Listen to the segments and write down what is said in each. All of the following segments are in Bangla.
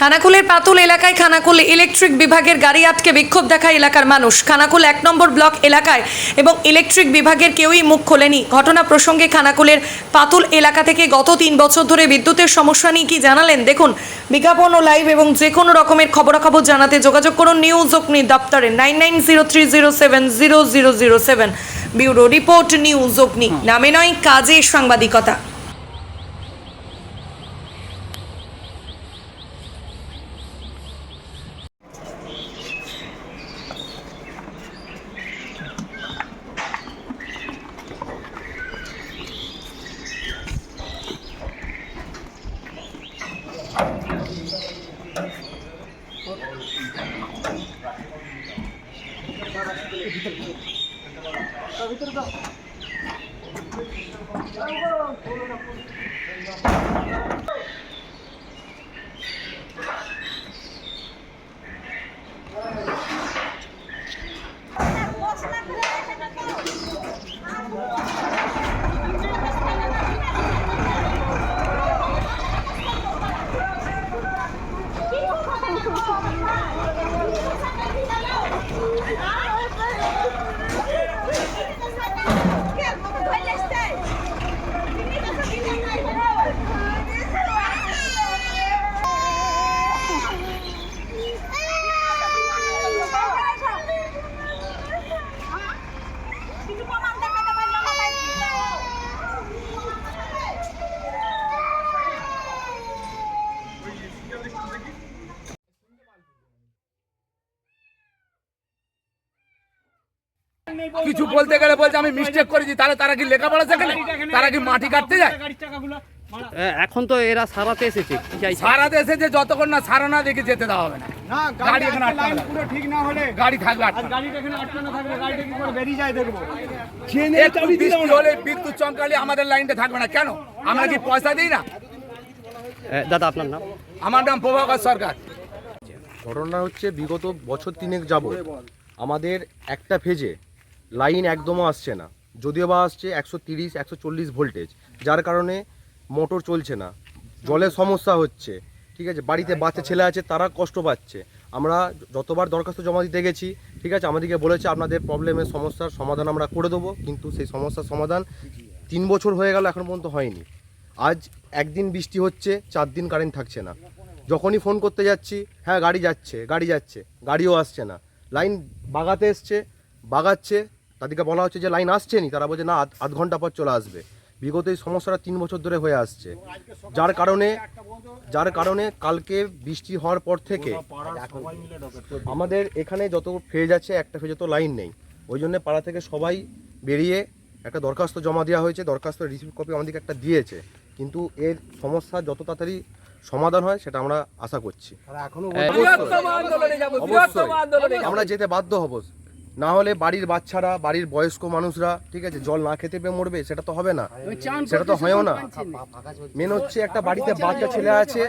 খানাকুলের পাতুল এলাকায় খানাকুল ইলেকট্রিক বিভাগের গাড়ি আটকে বিক্ষোভ দেখায় এলাকার মানুষ। খানাকুল এক নম্বর ব্লক এলাকায় এবং ইলেকট্রিক বিভাগের কেউই মুখ খোলেনি। ঘটনা প্রসঙ্গে খানাকুলের পাতুল এলাকা থেকে গত তিন বছর ধরে বিদ্যুতের সমস্যা নিয়ে কি জানালেন? দেখুন, বিজ্ঞাপন ও লাইভ এবং যে কোনো রকমের খবরাখবর জানাতে যোগাযোগ করুন নিউজ অগ্নি দপ্তরে। Nine nine zero three zero seven zero zero zero seven bureau report news Agni. নামে নয়, কাজে সাংবাদিকতা। 딴 거랑 보는 কিছু বলতে গেলে বলছে আমি মিস্টেক করেছি তাহলে তারা কি লেখাপড়া শেখে না? তারা কি মাটি কাটতে যায়? এখন তো এরা সারাতে এসেছে সারাতে যে যতক্ষণ না সারা না দেখে যেতে দেওয়া হবে না। না গাড়ি গাড়ি এখানে লাইন পুরো ঠিক না হলে গাড়ি থাকবে আর গাড়িটা এখানে আটকানো থাকলে গাড়িটা কি করে বেরিয়ে যায় দেখব। একটু বৃষ্টি হলে বিদ্যুৎ চমকালে আমাদের লাইনটা থাকবে না। কেন? আমরা কি পয়সা দিই না? দাদা আপনার নাম? আমার নাম প্রভাকর সরকার। ঘটনা হচ্ছে বিগত বছর তিনেক যাব আমাদের একটা ফেজে লাইন একদমও আসছে না। যদিও বা আসছে একশো তিরিশ, একশো চল্লিশ ভোল্টেজ, যার কারণে মোটর চলছে না। জলের সমস্যা হচ্ছে, ঠিক আছে? বাড়িতে বাচ্চা ছেলে আছে, তারা কষ্ট পাচ্ছে। আমরা যতবার দরখাস্ত জমা দিতে গেছি, ঠিক আছে? আমাদেরকে বলেছে, আপনাদের প্রবলেমের সমস্যার সমাধান আমরা করে দেবো। কিন্তু সেই সমস্যার সমাধান তিন বছর হয়ে গেল, এখন পর্যন্ত হয়নি। আজ একদিন বৃষ্টি হচ্ছে, চার দিন কারেন্ট থাকছে না। যখনই ফোন করতে যাচ্ছি হ্যাঁ গাড়ি যাচ্ছে গাড়ি যাচ্ছে। গাড়িও আসছে না। লাইন বাগাতে এসছে, বাগাচ্ছে তাদেরকে বলা হচ্ছে যে লাইন আসছে নি তারা বলছে না আধ আধ ঘণ্টা পর চলে আসবে। বিগত এই সমস্যাটা তিন বছর ধরে হয়ে আসছে। যার কারণে যার কারণে কালকে বৃষ্টি হওয়ার পর থেকে আমাদের এখানে যত ফেজ আছে একটা ফেজে তো লাইন নেই। ওই জন্য পাড়া থেকে সবাই বেরিয়ে একটা দরখাস্ত জমা দেওয়া হয়েছে দরখাস্ত রিসিভ কপি আমাদেরকে একটা দিয়েছে। কিন্তু এর সমস্যা যত তাড়াতাড়ি সমাধান হয় সেটা আমরা আশা করছি। আমরা যেতে বাধ্য হব। না হলে বাড়ির বাচ্চারা বাড়ির বয়স্ক মানুষরা ঠিক আছে জল না খেতে পেয়ে মরবে সেটা তো হবে না। সেটা তো হয়ও না। মেন হচ্ছে। একটা বাড়িতে বাচ্চা ছেলে আছে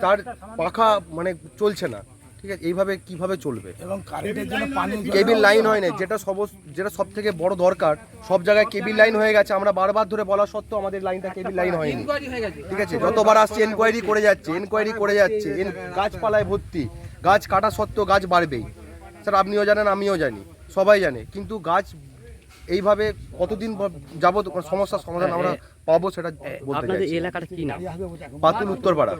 তার পাখা মানে চলছে না। ঠিক আছে এইভাবে কীভাবে চলবে? এবং কারেন্টের জন্য পানি কেবিল লাইন হয় না যেটা সব যেটা সব থেকে বড় দরকার সব জায়গায় কেবিল লাইন হয়ে গেছে আমরা বারবার ধরে বলা সত্ত্বেও আমাদের লাইনটা কেবিল লাইন হয়নি। ঠিক আছে যতবার আসছে এনকোয়ারি করে যাচ্ছে এনকোয়ারি করে যাচ্ছে এন- গাছপালায় ভর্তি গাছ কাটা সত্ত্বেও গাছ বাড়বেই। স্যার আপনিও জানেন আমিও জানি। সবাই জানে। কিন্তু গাছ এইভাবে কতদিন যাবত সমস্যার সমাধান আমরা পাবো সেটা আপনাদের এলাকাটা কি নাম? পাতুল উত্তরপাড়া।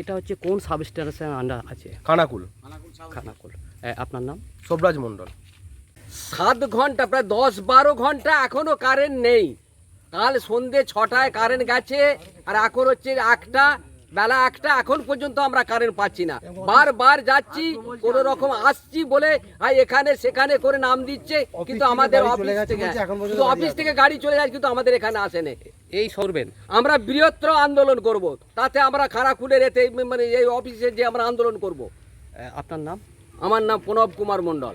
এটা হচ্ছে কোন সাব স্টেশন আন্ডার আছে? খানাকুল। খানাকুল। এ, আপনার নাম? সোবরাজ মণ্ডল। সাত ঘণ্টা প্রায় দশ বারো ঘণ্টা এখনও কারেন্ট নেই। কাল সন্ধে ছটায় কারেন্ট গেছে আর এখন হচ্ছে একটা বেলা একটা এখন পর্যন্ত আমরা কারেন্ট পাচ্ছি না। বারবার যাচ্ছি কোনো রকম আসছি বলে এখানে সেখানে করে নাম দিচ্ছে কিন্তু আমাদের অফিস থেকে শুধু অফিস থেকে গাড়ি চলে যায় কিন্তু আমাদের এখানে আসে না এই সরবেন। আমরা বৃহত্তর আন্দোলন করব। তাতে আমরা খারাকুলের এতে মানে এই অফিসে যে আমরা আন্দোলন করব। আপনার নাম? আমার নাম প্রণব কুমার মণ্ডল।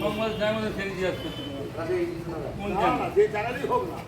সংবাদ যায় জিজ্ঞাসা ফেলে কোন আসছে যে চ্যানেলই হোক না।